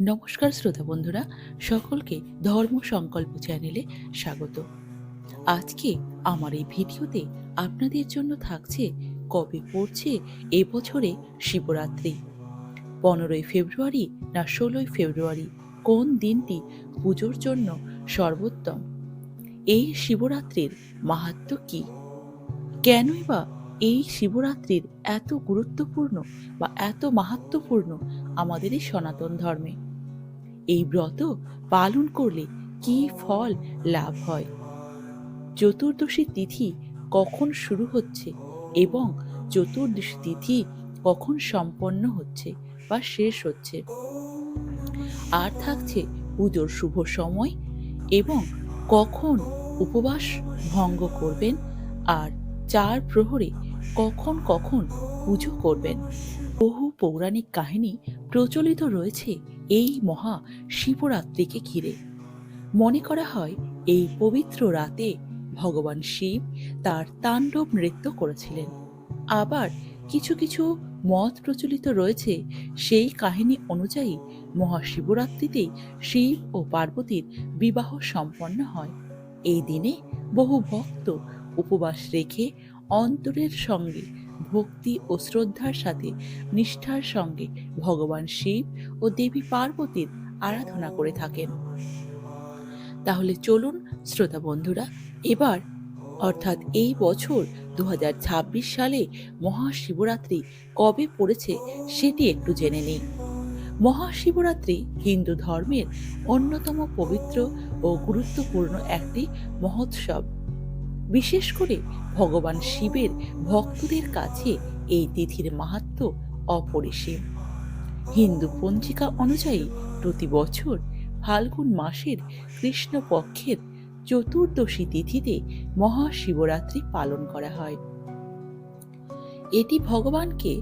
নমস্কার শ্রোতা বন্ধুরা, সকলকে ধর্ম সংকল্প চ্যানেলে স্বাগত। আজকে আমার এই ভিডিওতে আপনাদের জন্য থাকছে কবে পড়ছে এবছরে শিবরাত্রি। পনেরোই ফেব্রুয়ারি না ষোলোই ফেব্রুয়ারি কোন দিনটি পুজোর জন্য সর্বোত্তম? এই শিবরাত্রির মাহাত্ম্য কি? কেনই বা এই শিবরাত্রির এত গুরুত্বপূর্ণ বা এত মাহাত্ম্যপূর্ণ আমাদের এই সনাতন ধর্মে? এই ব্রত পালন করলে কি ফল লাভ হয়? চতুর্দশী তিথি কখন শুরু হচ্ছে এবং চতুর্দশী তিথি কখন সম্পন্ন হচ্ছে বা শেষ হচ্ছে? আর থাকছে পুজোর শুভ সময় এবং কখন উপবাস ভঙ্গ করবেন? আর চার প্রহরে কখন কখন পুজো করবেন? বহু পৌরাণিক কাহিনী প্রচলিত রয়েছে এই মহা শিবরাত্রিকে ঘিরে। মনে করা হয়, এই পবিত্র রাতে ভগবান শিব তার তাণ্ডব নৃত্য করেছিলেন। আবার কিছু কিছু মত প্রচলিত রয়েছে, সেই কাহিনী অনুযায়ী মহাশিবরাত্রিতেই শিব ও পার্বতীর বিবাহ সম্পন্ন হয়। এই দিনে বহু ভক্ত উপবাস রেখে অন্তরের সঙ্গে, ভক্তি ও শ্রদ্ধার সাথে, নিষ্ঠার সঙ্গে ভগবান শিব ও দেবী পার্বতীর আরাধনা করে থাকেন। তাহলে চলুন, শ্রোতা বন্ধুরা, এবার, অর্থাৎ এই বছর দু হাজার ছাব্বিশ সালে মহাশিবরাত্রি কবে পড়েছে সেটি একটু জেনে নিই। মহাশিবরাত্রি হিন্দু ধর্মের অন্যতম পবিত্র ও গুরুত্বপূর্ণ একটি মহোৎসব। বিশেষ করে ভগবান শিবের ভক্তদের কাছে এই তিথির মাহাত্ম্য অপরিসীম। হিন্দু পঞ্জিকা অনুযায়ী প্রতি বছর ফাল্গুন মাসের কৃষ্ণপক্ষের চতুর্দশী তিথিতে মহাশিবরাত্রি পালন করা হয়। এটি ভগবানকে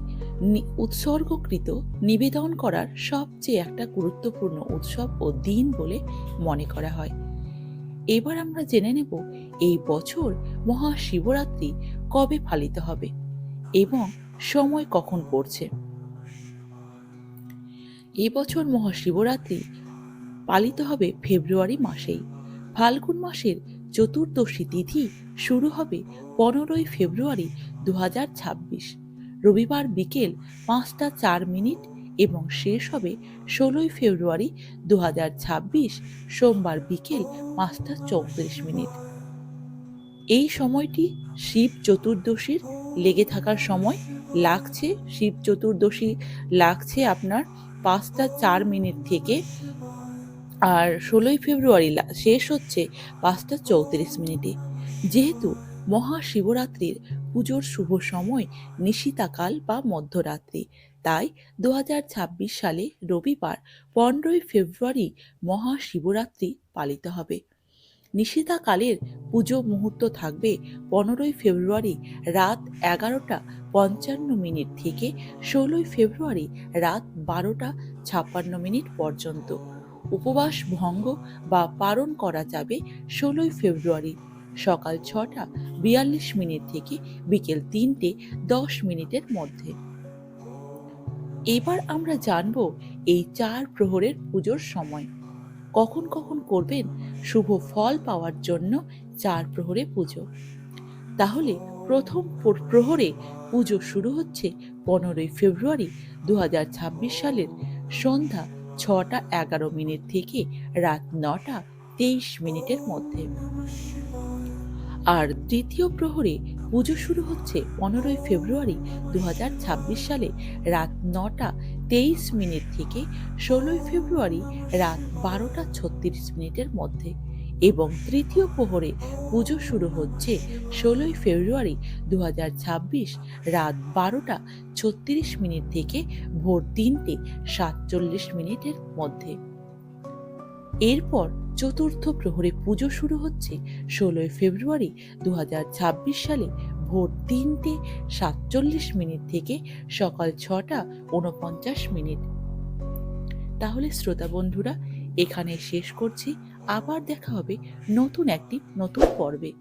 উৎসর্গকৃত নিবেদন করার সবচেয়ে একটা গুরুত্বপূর্ণ উৎসব ও দিন বলে মনে করা হয়। এবার আমরা জেনে নেব এই বছর মহাশিবরাত্রি কবে পালিত হবে এবং সময় কখন পড়ছে। এবছর মহাশিবরাত্রি পালিত হবে ফেব্রুয়ারি মাসেই। ফাল্গুন মাসের চতুর্দশী তিথি শুরু হবে পনেরোই ফেব্রুয়ারি দু হাজার ছাব্বিশ। রবিবার বিকেল পাঁচটা চার মিনিট এবং শেষ হবে ষোলোই ফেব্রুয়ারি দু হাজার ছাব্বিশ সোমবার বিকেল পাঁচটা চৌত্রিশ মিনিট। এই সময়টি শিব চতুর্দশীর লেগে থাকার সময় লাগছে, শিব চতুর্দশী লাগছে আপনার পাঁচটা চার মিনিট থেকে। আর ষোলোই ফেব্রুয়ারি শেষ হচ্ছে পাঁচটা চৌত্রিশ মিনিটে। যেহেতু মহাশিবরাত্রির পুজোর শুভ সময় নিশিতাকাল বা মধ্যরাত্রি। তাই দু হাজার ছাব্বিশ সালে রবিবার পনেরোই ফেব্রুয়ারি মহাশিবরাত্রি পালিত হবে। নিশিতাকালের পুজো মুহূর্ত থাকবে পনেরোই ফেব্রুয়ারি রাত এগারোটা পঞ্চান্ন মিনিট থেকে ষোলোই ফেব্রুয়ারি রাত বারোটা ছাপ্পান্ন মিনিট পর্যন্ত। উপবাস ভঙ্গ বা পালন করা যাবে ষোলোই ফেব্রুয়ারি। সকাল ছটা বিয়াল্লিশ মিনিট থেকে বিকেল তিনটে দশ মিনিটের মধ্যে। এবার আমরা জানব এই চার প্রহরের পুজোর সময়। কখন কখন করবেন শুভ ফল পাওয়ার জন্য চার প্রহরে পুজো? তাহলে প্রথম প্রহরে পুজো শুরু হচ্ছে পনেরোই ফেব্রুয়ারি দু হাজার ছাব্বিশ সালের সন্ধ্যা ছটা এগারো মিনিট থেকে রাত নটা তেইশ মিনিটের মধ্যে। আর দ্বিতীয় প্রহরে পুজো শুরু হচ্ছে পনেরোই ফেব্রুয়ারি দু হাজার ছাব্বিশ সালে রাত নটা তেইশ মিনিট থেকে ষোলোই ফেব্রুয়ারি রাত বারোটা ছত্রিশ মিনিটের মধ্যে এবং তৃতীয় প্রহরে পুজো শুরু হচ্ছে ষোলোই ফেব্রুয়ারি দু হাজার ছাব্বিশ রাত বারোটা ছত্রিশ মিনিট থেকে ভোর তিনটে সাতচল্লিশ মিনিটের মধ্যে। এরপর চতুর্থ প্রহরে পুজো শুরু হচ্ছে ষোলোই ফেব্রুয়ারি দু হাজার ছাব্বিশ সালে ভোর তিনটে সাতচল্লিশ মিনিট থেকে সকাল ছটা উনপঞ্চাশ মিনিট। তাহলে শ্রোতা বন্ধুরা, এখানে শেষ করছি। আবার দেখা হবে নতুন একটি নতুন পর্বে।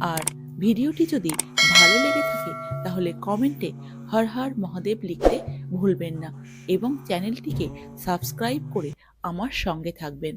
আর ভিডিওটি যদি ভালো লেগে থাকে, তাহলে কমেন্টে হর হর মহাদেব লিখতে ভুলবেন না এবং চ্যানেলটিকে সাবস্ক্রাইব করে আমার সঙ্গে থাকবেন।